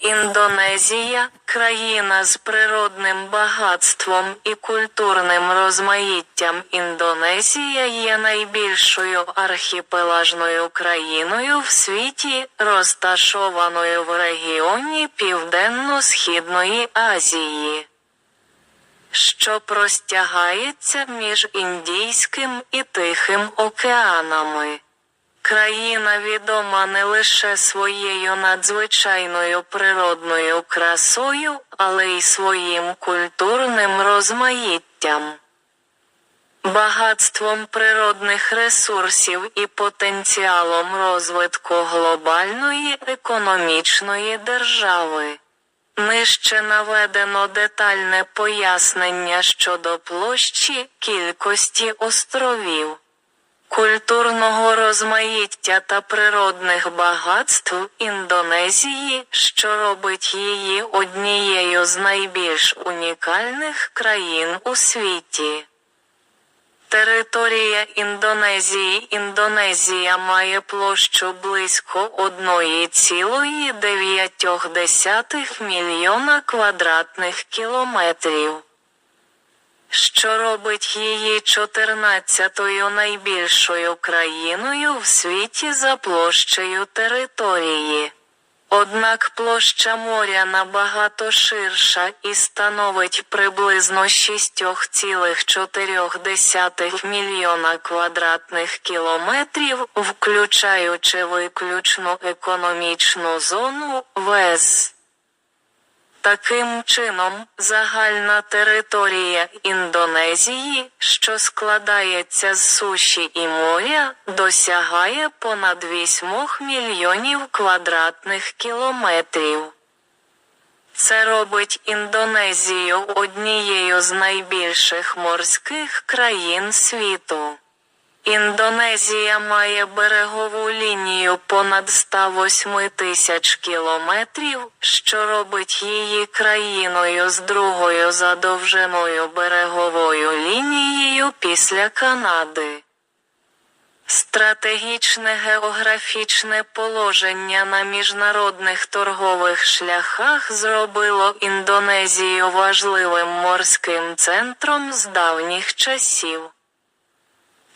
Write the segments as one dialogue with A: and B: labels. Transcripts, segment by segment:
A: Індонезія країна з природним багатством і культурним розмаїттям. Індонезія є найбільшою архіпелажною країною в світі, розташованою в регіоні Південно-Східної Азії, що простягається між Індійським і Тихим океанами. Країна відома не лише своєю надзвичайною природною красою, але й своїм культурним розмаїттям, багатством природних ресурсів і потенціалом розвитку глобальної економічної держави. Нижче наведено детальне пояснення щодо площі кількості островів культурного розмаїття та природних багатств Індонезії, що робить її однією з найбільш унікальних країн у світі. Територія Індонезії Індонезія має площу близько 1,9 мільйона квадратних кілометрів що робить її 14-ю найбільшою країною в світі за площею території. Однак площа моря набагато ширша і становить приблизно 6,4 мільйона квадратних кілометрів, включаючи виключну економічну зону ВЕЗ. Таким чином, загальна територія Індонезії, що складається з суші і моря, досягає понад 8 мільйонів квадратних кілометрів. Це робить Індонезію однією з найбільших морських країн світу. Індонезія має берегову лінію понад 108 тисяч кілометрів, що робить її країною з другою за довжиною береговою лінією після Канади. Стратегічне географічне положення на міжнародних торгових шляхах зробило Індонезію важливим морським центром з давніх часів.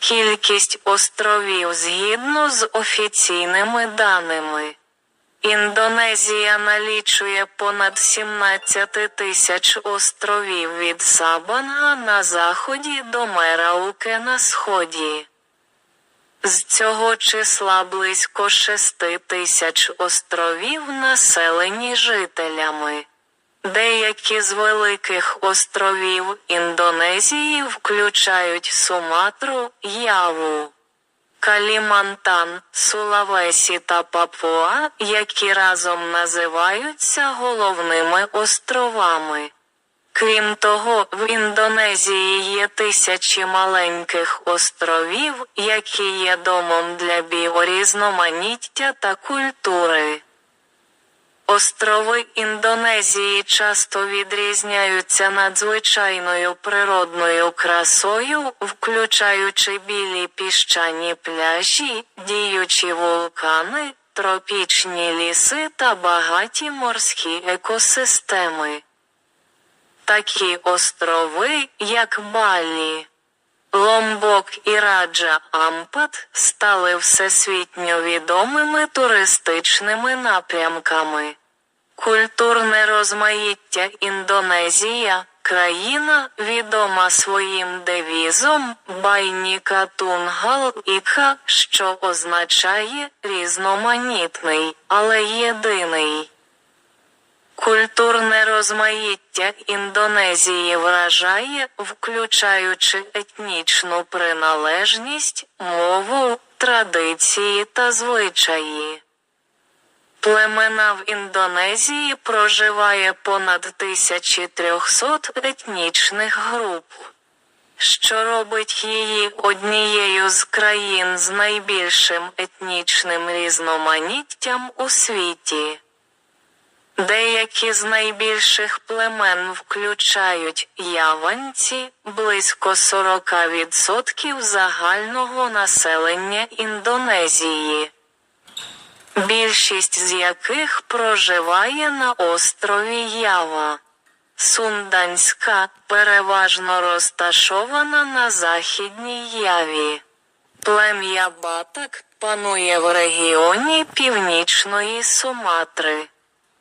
A: Кількість островів згідно з офіційними даними. Індонезія налічує понад 17 тисяч островів від Сабанга на заході до Мерауке на сході. З цього числа близько 6 тисяч островів населені жителями. Деякі з великих островів Індонезії включають Суматру, Яву, Калімантан, Сулавесі та Папуа, які разом називаються головними островами. Крім того, в Індонезії є тисячі маленьких островів, які є домом для біорізноманіття та культури. Острови Індонезії часто відрізняються надзвичайною природною красою, включаючи білі піщані пляжі, діючі вулкани, тропічні ліси та багаті морські екосистеми. Такі острови, як Балі, Ломбок і Раджа Ампат, стали всесвітньо відомими туристичними напрямками. Культурне розмаїття Індонезія країна відома своїм девізом Байніка Тунгал Іка, що означає різноманітний, але єдиний. Культурне розмаїття Індонезії вражає, включаючи етнічну приналежність, мову, традиції та звичаї. Племена в Індонезії проживає понад 1300 етнічних груп, що робить її однією з країн з найбільшим етнічним різноманіттям у світі. Деякі з найбільших племен включають яванці близько 40% загального населення Індонезії. Більшість з яких проживає на острові Ява. Сунданська переважно розташована на західній Яві. Плем'я Батак панує в регіоні Північної Суматри.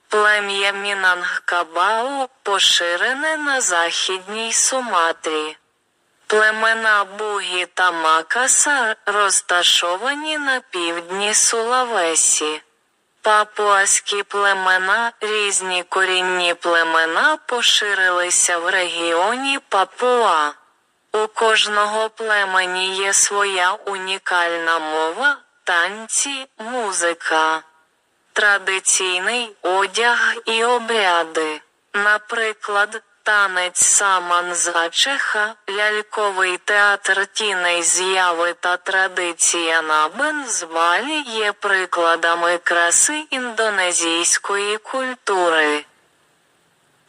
A: Плем'я Мінангкабау поширене на західній Суматрі. Племена Бугі та Макаса розташовані на півдні Сулавесі. Папуаські племена, різні корінні племена поширилися в регіоні Папуа. У кожного племені є своя унікальна мова, танці, музика, традиційний одяг і обряди. Наприклад, танець саман з Ачеха, ляльковий театр тіней з'яви та традиція набен з Балі є прикладами краси індонезійської культури.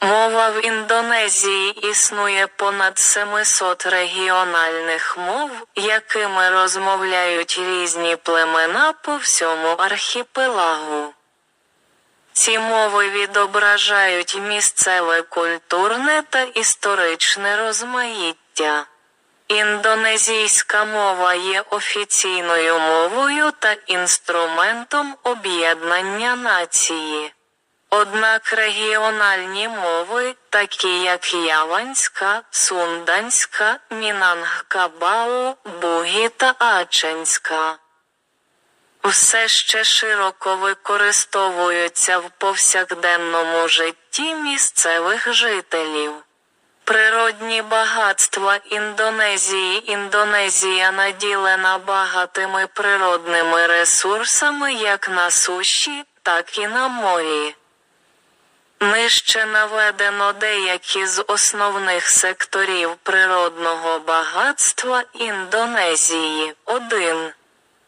A: Мова в Індонезії існує понад 700 регіональних мов, якими розмовляють різні племена по всьому архіпелагу. Ці мови відображають місцеве культурне та історичне розмаїття. Індонезійська мова є офіційною мовою та інструментом об'єднання нації. Однак регіональні мови, такі як Яванська, Сунданська, Мінангкабау, Бугі та Аченська, все ще широко використовуються в повсякденному житті місцевих жителів. Природні багатства Індонезії Індонезія наділена багатими природними ресурсами як на суші, так і на морі. Нижче наведено деякі з основних секторів природного багатства Індонезії. 1.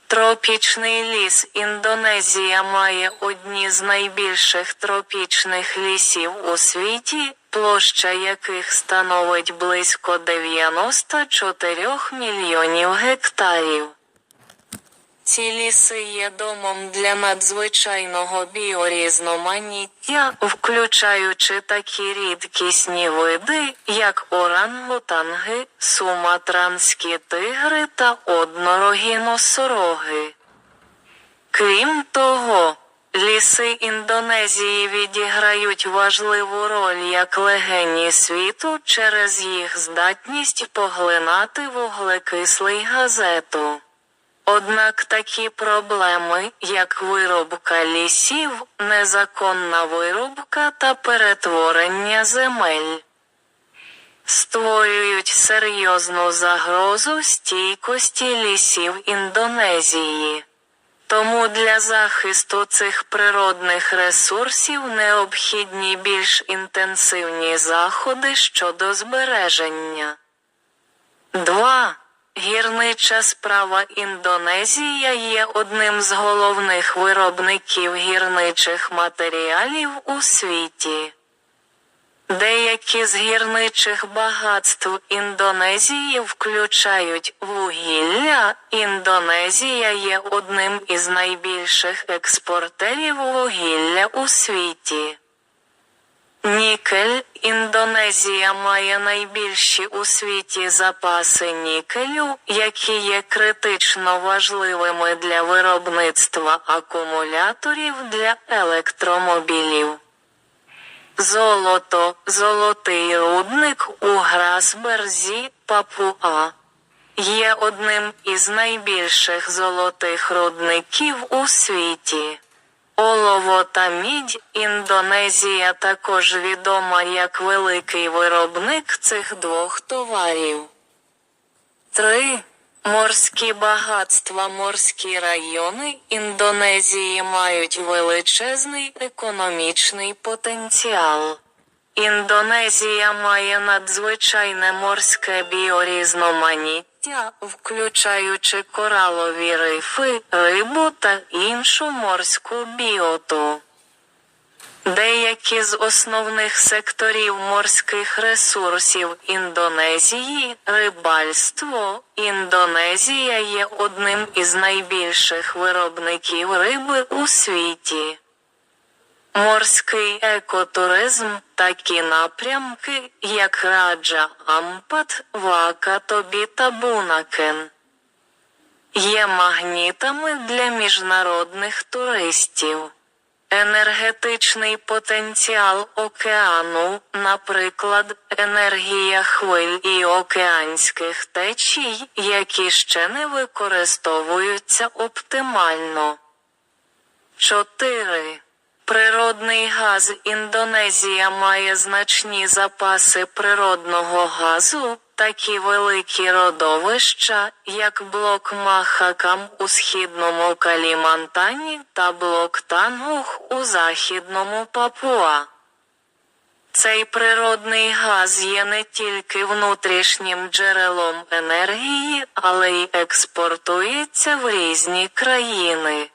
A: Тропічний ліс Індонезія має одні з найбільших тропічних лісів у світі, площа яких становить близько 94 мільйонів гектарів. Ці ліси є домом для надзвичайного біорізноманіття, включаючи такі рідкісні види, як орангутанги, суматранські тигри та однорогі носороги. Крім того, ліси Індонезії відіграють важливу роль як легені світу через їх здатність поглинати вуглекислий газету. Однак такі проблеми, як вирубка лісів, незаконна вирубка та перетворення земель, створюють серйозну загрозу стійкості лісів Індонезії. Тому для захисту цих природних ресурсів необхідні більш інтенсивні заходи щодо збереження. 2. Гірнича справа Індонезія є одним з головних виробників гірничих матеріалів у світі. Деякі з гірничих багатств Індонезії включають вугілля. Індонезія є одним із найбільших експортерів вугілля у світі. Нікель Індонезія має найбільші у світі запаси нікелю, які є критично важливими для виробництва акумуляторів для електромобілів. Золото золотий рудник у Грасберзі, Папуа. Є одним із найбільших золотих рудників у світі. Олово та мідь Індонезія також відома як великий виробник цих двох товарів. 3. Морські багатства Морські райони Індонезії мають величезний економічний потенціал. Індонезія має надзвичайне морське біорізноманіття, включаючи коралові рифи, рибу та іншу морську біоту. Деякі з основних секторів морських ресурсів Індонезії рибальство. Індонезія є одним із найбільших виробників риби у світі. Морський екотуризм такі напрямки, як Раджа Ампат, Вака Тобі та Бунакен, є магнітами для міжнародних туристів. Енергетичний потенціал океану, наприклад, енергія хвиль і океанських течій, які ще не використовуються оптимально. 4. Природний газ Індонезія має значні запаси природного газу, такі великі родовища, як блок Махакам у східному Калімантані та блок Тангух у західному Папуа. Цей природний газ є не тільки внутрішнім джерелом енергії, але й експортується в різні країни.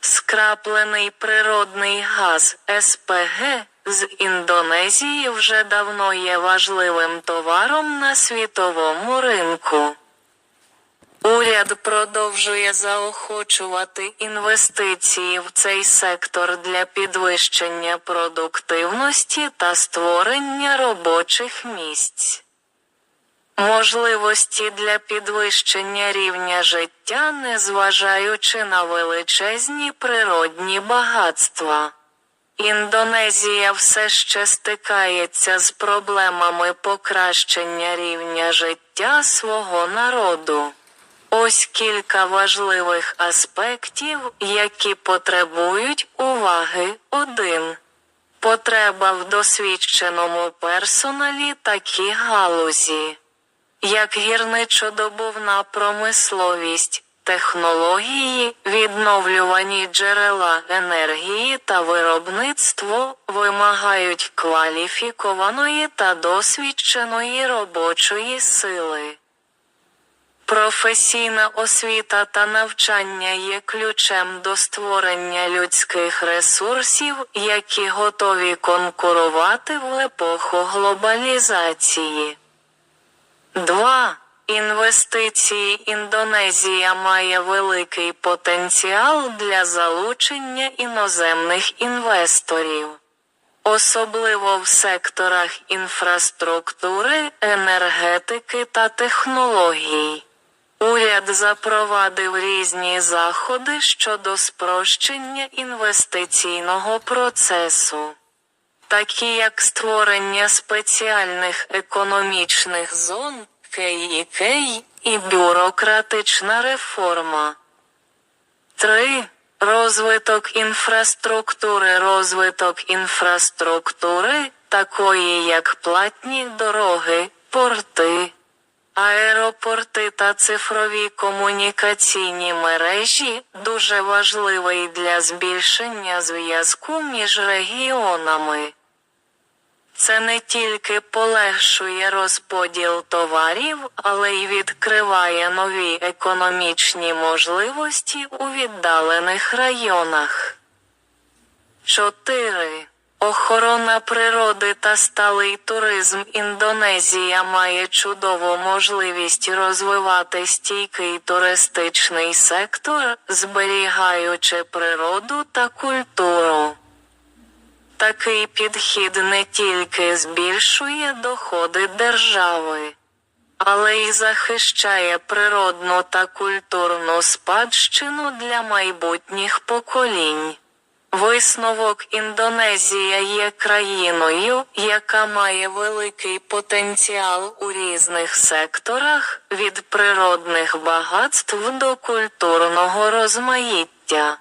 A: Скраплений природний газ СПГ з Індонезії вже давно є важливим товаром на світовому ринку. Уряд продовжує заохочувати інвестиції в цей сектор для підвищення продуктивності та створення робочих місць. Можливості для підвищення рівня життя, незважаючи на величезні природні багатства. Індонезія все ще стикається з проблемами покращення рівня життя свого народу. Ось кілька важливих аспектів, які потребують уваги. 1. Потреба в досвідченому персоналі такій галузі як гірничодобувна промисловість, технології, відновлювані джерела енергії та виробництво вимагають кваліфікованої та досвідченої робочої сили. Професійна освіта та навчання є ключем до створення людських ресурсів, які готові конкурувати в епоху глобалізації. 2. Інвестиції Індонезія має великий потенціал для залучення іноземних інвесторів. Особливо в секторах інфраструктури, енергетики та технологій. Уряд запровадив різні заходи щодо спрощення інвестиційного процесу такі як створення спеціальних економічних зон, КІК і бюрократична реформа. 3. Розвиток інфраструктури Розвиток інфраструктури, такої як платні дороги, порти, аеропорти та цифрові комунікаційні мережі дуже важливий для збільшення зв'язку між регіонами. Це не тільки полегшує розподіл товарів, але й відкриває нові економічні можливості у віддалених районах. 4. Охорона природи та сталий туризм Індонезія має чудову можливість розвивати стійкий туристичний сектор, зберігаючи природу та культуру. Такий підхід не тільки збільшує доходи держави, але й захищає природну та культурну спадщину для майбутніх поколінь. Висновок Індонезія є країною, яка має великий потенціал у різних секторах від природних багатств до культурного розмаїття.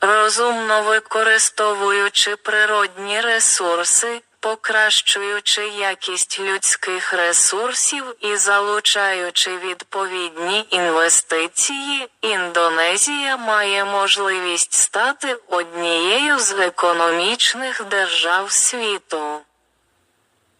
A: Розумно використовуючи природні ресурси, покращуючи якість людських ресурсів і залучаючи відповідні інвестиції, Індонезія має можливість стати однією з економічних держав світу.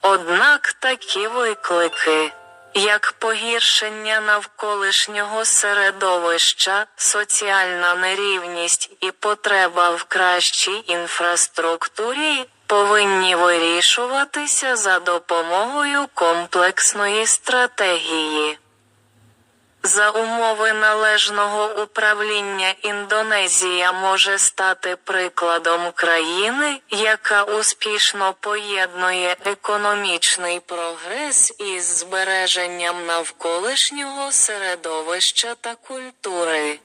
A: Однак такі виклики як погіршення навколишнього середовища, соціальна нерівність і потреба в кращій інфраструктурі, повинні вирішуватися за допомогою комплексної стратегії. За умови належного управління Індонезія може стати прикладом країни, яка успішно поєднує економічний прогрес із збереженням навколишнього середовища та культури.